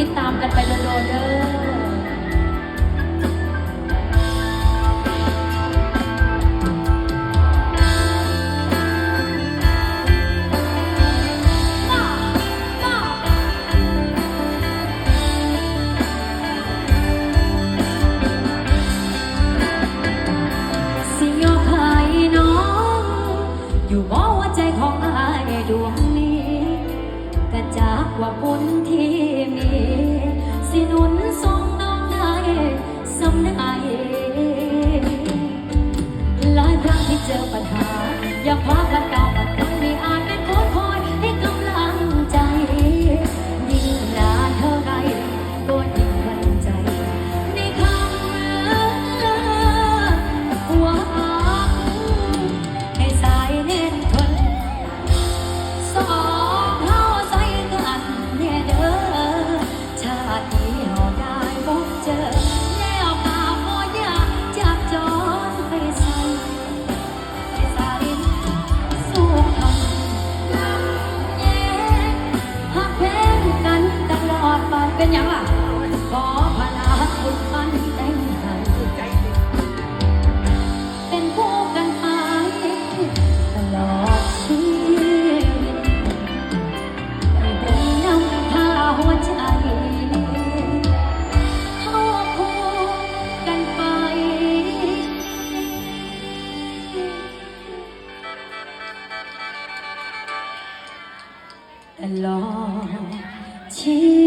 ติดตามกันไปโดนเด้ออยู่มองวใจของอายดวง Yeah. ขอพนาคุณนแต่งงานเป็นผู้กันหาตลอดชีวิตเป็นน้ำพาหัวใจเข้าคู่กันไป ตลอดชีวิต